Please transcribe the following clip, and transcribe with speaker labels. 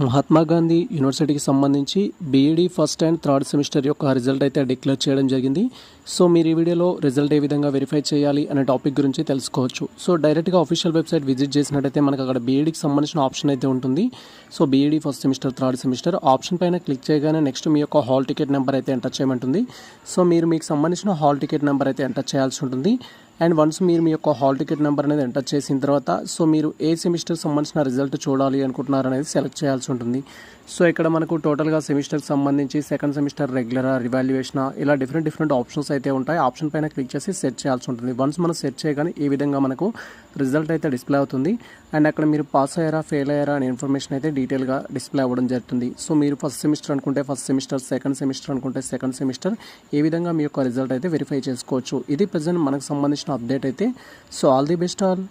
Speaker 1: మహాత్మా గాంధీ యూనివర్సిటీకి సంబంధించి B Ed first and third semester యొక్క రిజల్ట్ అయితే డిక్లేర్ చేయడం జరిగింది. సో మీరు ఈ వీడియోలో రిజల్ట్ ఏ విధంగా వెరిఫై చేయాలి అనే టాపిక్ గురించి తెలుసుకోవచ్చు. సో డైరెక్ట్గా అఫీషియల్ వెబ్సైట్ విజిట్ చేసినట్టయితే మనకు అక్కడ బీఈడీకి సంబంధించిన ఆప్షన్ అయితే ఉంటుంది. So B Ed first semester third semester option పైన క్లిక్ చేయగానే నెక్స్ట్ మీ యొక్క హాల్ టికెట్ నెంబర్ అయితే ఎంటర్ చేయమంటుంది. సో మీరు మీకు సంబంధించిన హాల్ టికెట్ నెంబర్ అయితే ఎంటర్ చేయాల్సి ఉంటుంది. అండ్ వన్స్ మీరు మీ యొక్క హాల్ టికెట్ నెంబర్ అనేది ఎంటర్ చేసిన తర్వాత సో మీరు ఏ సెమిస్టర్ సంబంధించిన రిజల్ట్ చూడాలి అనుకుంటున్నారు అనేది సెలెక్ట్ చేయాల్సి ఉంటుంది. సో ఇక్కడ మనకు టోటల్గా సెమిస్టర్కి సంబంధించి సెకండ్ సెమిస్టర్ రెగ్యులరా రివాల్యుయేషన్ ఇలా డిఫరెంట్ డిఫరెంట్ ఆప్షన్స్ అయితే ఉంటాయి. ఆప్షన్ పైన క్లిక్ చేసి సెట్ చేయాల్సి ఉంటుంది. వన్స్ మనం సెట్ చేయగానే ఈ విధంగా మనకు రిజల్ట్ అయితే డిస్ప్లే అవుతుంది. అండ్ అక్కడ మీరు పాస్ అయ్యారా ఫెయిల్ అయ్యారా అనే ఇన్ఫర్మేషన్ అయితే డీటెయిల్గా డిస్ప్లే అవ్వడం జరుగుతుంది. సో మీరు ఫస్ట్ సెమిస్టర్ అనుకుంటే ఫస్ట్ సెమిస్టర్ సెకండ్ సెమిస్టర్ అనుకుంటే సెకండ్ సెమిస్టర్ ఈ విధంగా మీ యొక్క రిజల్ట్ అయితే వెరిఫై చేసుకోవచ్చు. ఇది ప్రజెంట్ మనకు సంబంధించిన అప్డేట్ అయితే so all the best all